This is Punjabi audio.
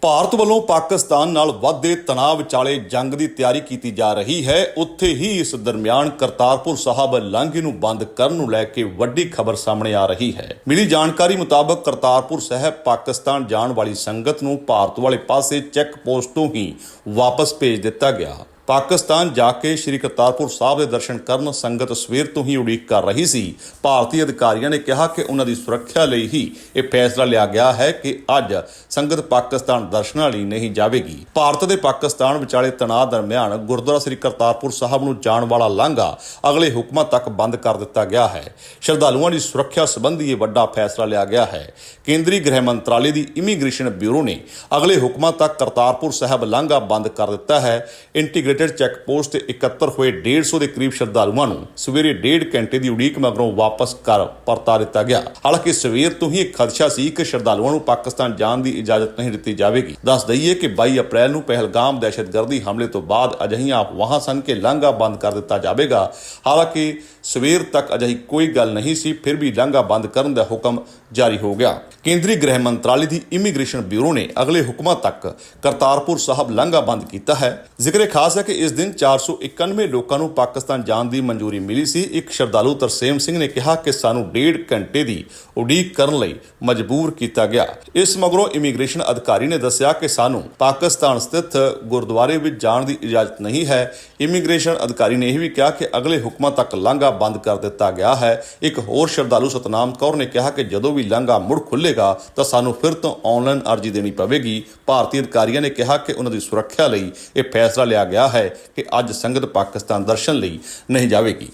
ਭਾਰਤ ਵੱਲੋਂ ਪਾਕਿਸਤਾਨ ਨਾਲ ਵੱਧਦੇ ਤਣਾਅ ਵਿਚਾਲੇ ਜੰਗ ਦੀ ਤਿਆਰੀ ਕੀਤੀ ਜਾ ਰਹੀ ਹੈ। ਉੱਥੇ ਹੀ ਇਸ ਦਰਮਿਆਨ ਕਰਤਾਰਪੁਰ ਸਾਹਿਬ ਲਾਂਘੇ ਨੂੰ ਬੰਦ ਕਰਨ ਨੂੰ ਲੈ ਕੇ ਵੱਡੀ ਖਬਰ ਸਾਹਮਣੇ ਆ ਰਹੀ ਹੈ। ਮਿਲੀ ਜਾਣਕਾਰੀ ਮੁਤਾਬਕ ਕਰਤਾਰਪੁਰ ਸਾਹਿਬ ਪਾਕਿਸਤਾਨ ਜਾਣ ਵਾਲੀ ਸੰਗਤ ਨੂੰ ਭਾਰਤ ਵਾਲੇ ਪਾਸੇ ਚੈੱਕ ਪੋਸਟ ਤੋਂ ਹੀ ਵਾਪਸ ਭੇਜ ਦਿੱਤਾ ਗਿਆ। ਪਾਕਿਸਤਾਨ ਜਾ ਕੇ ਸ੍ਰੀ ਕਰਤਾਰਪੁਰ ਸਾਹਿਬ ਦੇ ਦਰਸ਼ਨ ਕਰਨ ਸੰਗਤ ਸਵੇਰ ਤੋਂ ਹੀ ਉਡੀਕ ਕਰ ਰਹੀ ਸੀ। ਭਾਰਤੀ ਅਧਿਕਾਰੀਆਂ ਨੇ ਕਿਹਾ ਕਿ ਉਹਨਾਂ ਦੀ ਸੁਰੱਖਿਆ ਲਈ ਹੀ ਇਹ ਫੈਸਲਾ ਲਿਆ ਗਿਆ ਹੈ ਕਿ ਅੱਜ ਸੰਗਤ ਪਾਕਿਸਤਾਨ ਦਰਸ਼ਨਾਂ ਲਈ ਨਹੀਂ ਜਾਵੇਗੀ। ਭਾਰਤ ਦੇ ਪਾਕਿਸਤਾਨ ਵਿਚਾਲੇ ਤਣਾਅ ਦਰਮਿਆਨ ਗੁਰਦੁਆਰਾ ਸ੍ਰੀ ਕਰਤਾਰਪੁਰ ਸਾਹਿਬ ਨੂੰ ਜਾਣ ਵਾਲਾ ਲਾਂਘਾ ਅਗਲੇ ਹੁਕਮਾਂ ਤੱਕ ਬੰਦ ਕਰ ਦਿੱਤਾ ਗਿਆ ਹੈ। ਸ਼ਰਧਾਲੂਆਂ ਦੀ ਸੁਰੱਖਿਆ ਸੰਬੰਧੀ ਇਹ ਵੱਡਾ ਫੈਸਲਾ ਲਿਆ ਗਿਆ ਹੈ। ਕੇਂਦਰੀ ਗ੍ਰਹਿ ਮੰਤਰਾਲੇ ਦੀ ਇਮੀਗ੍ਰੇਸ਼ਨ ਬਿਊਰੋ ਨੇ ਅਗਲੇ ਹੁਕਮਾਂ ਤੱਕ ਕਰਤਾਰਪੁਰ ਸਾਹਿਬ ਲਾਂਘਾ ਬੰਦ ਕਰ ਦਿੱਤਾ ਹੈ। ਇੰਟੀਗ੍ਰੇਟ ਇੰਟੀਗ੍ਰੇਟਡ ਚੈੱਕ ਪੋਸਟ ਤੇ ਇਕੱਤਰ ਹੋਏ 150 ਦੇ ਕਰੀਬ ਸ਼ਰਧਾਲੂਆਂ ਨੂੰ ਸਵੇਰੇ ਡੇਢ ਘੰਟੇ ਦੀ ਉਡੀਕ ਮਗਰੋਂ ਵਾਪਸ ਕਰ ਪਰਤਾ ਦਿੱਤਾ ਗਿਆ। ਹਾਲਾਂਕਿ ਸਵੇਰ ਤੋਂ ਹੀ ਇੱਕ ਖਦਸ਼ਾ ਸੀ ਕਿ ਸ਼ਰਧਾਲੂਆਂ ਨੂੰ ਪਾਕਿਸਤਾਨ ਜਾਣ ਦੀ ਇਜਾਜ਼ਤ ਨਹੀਂ ਦਿੱਤੀ ਜਾਵੇਗੀ। ਦੱਸ ਦਈਏ ਕਿ 22 ਅਪ੍ਰੈਲ ਨੂੰ ਪਹਿਲਗਾਮ ਦਹਿਸ਼ਤਗਰਦੀ ਹਮਲੇ ਤੋਂ ਬਾਅਦ ਅਜਿਹੀਆਂ ਅਫਵਾਹਾਂ ਸਨ ਕਿ ਲਾਂਘਾ ਬੰਦ ਕਰ ਦਿੱਤਾ ਜਾਵੇਗਾ। ਹਾਲਾਂਕਿ ਸਵੇਰ ਤੱਕ ਅਜਿਹੀ ਕੋਈ ਗੱਲ ਨਹੀਂ ਸੀ, ਫਿਰ ਵੀ ਲਾਂਘਾ ਬੰਦ ਕਰਨ ਦਾ ਹੁਕਮ ਜਾਰੀ ਹੋ ਗਿਆ। ਕੇਂਦਰੀ ਗ੍ਰਹਿ ਮੰਤਰਾਲੇ ਦੀ ਇਮੀਗ੍ਰੇਸ਼ਨ ਬਿਊਰੋ ਨੇ ਅਗਲੇ ਹੁਕਮਾਂ ਤੱਕ ਕਰਤਾਰਪੁਰ ਸਾਹਿਬ ਲਾਂਘਾ ਬੰਦ ਕੀਤਾ ਹੈ। ਜ਼ਿਕਰੇ ਖਾਸ ਹੈ ਕਿ ਇਸ ਦਿਨ 491 ਲੋਕਾਂ ਨੂੰ ਪਾਕਿਸਤਾਨ ਜਾਣ ਦੀ ਮਨਜ਼ੂਰੀ ਮਿਲੀ ਸੀ। ਇੱਕ ਸ਼ਰਧਾਲੂ ਤਰਸੇਮ ਸਿੰਘ ਨੇ ਕਿਹਾ ਕਿ ਸਾਨੂੰ ਡੇਢ ਘੰਟੇ ਦੀ ਉਡੀਕ ਕਰਨ ਲਈ ਮਜਬੂਰ ਕੀਤਾ ਗਿਆ। ਇਸ ਮਗਰੋਂ ਇਮੀਗ੍ਰੇਸ਼ਨ ਅਧਿਕਾਰੀ ਨੇ ਦੱਸਿਆ ਕਿ ਸਾਨੂੰ ਪਾਕਿਸਤਾਨ ਸਥਿਤ ਗੁਰਦੁਆਰੇ ਵਿੱਚ ਜਾਣ ਦੀ ਇਜਾਜ਼ਤ ਨਹੀਂ ਹੈ। ਇਮੀਗ੍ਰੇਸ਼ਨ ਅਧਿਕਾਰੀ ਨੇ ਇਹ ਵੀ ਕਿਹਾ ਕਿ ਅਗਲੇ ਹੁਕਮਾਂ ਤੱਕ ਲਾਂਘਾ ਬੰਦ ਕਰ ਦਿੱਤਾ ਗਿਆ ਹੈ। ਇੱਕ ਹੋਰ ਸ਼ਰਧਾਲੂ ਸਤਨਾਮ ਕੌਰ ਨੇ ਕਿਹਾ ਕਿ ਜਦੋਂ ਵੀ ਲਾਂਘਾ ਮੁੜ ਖੁੱਲੇਗਾ ਤਾਂ ਸਾਨੂੰ ਫਿਰ ਤੋਂ ਆਨਲਾਈਨ ਅਰਜ਼ੀ ਦੇਣੀ ਪਵੇਗੀ। ਭਾਰਤੀ ਅਧਿਕਾਰੀਆਂ ਨੇ ਕਿਹਾ ਕਿ ਉਹਨਾਂ ਦੀ ਸੁਰੱਖਿਆ ਲਈ ਇਹ ਫੈਸਲਾ ਲਿਆ ਗਿਆ ਹੈ ਕਿ ਅੱਜ ਸੰਗਤ ਪਾਕਿਸਤਾਨ ਦਰਸ਼ਨ ਲਈ ਨਹੀਂ ਜਾਵੇਗੀ।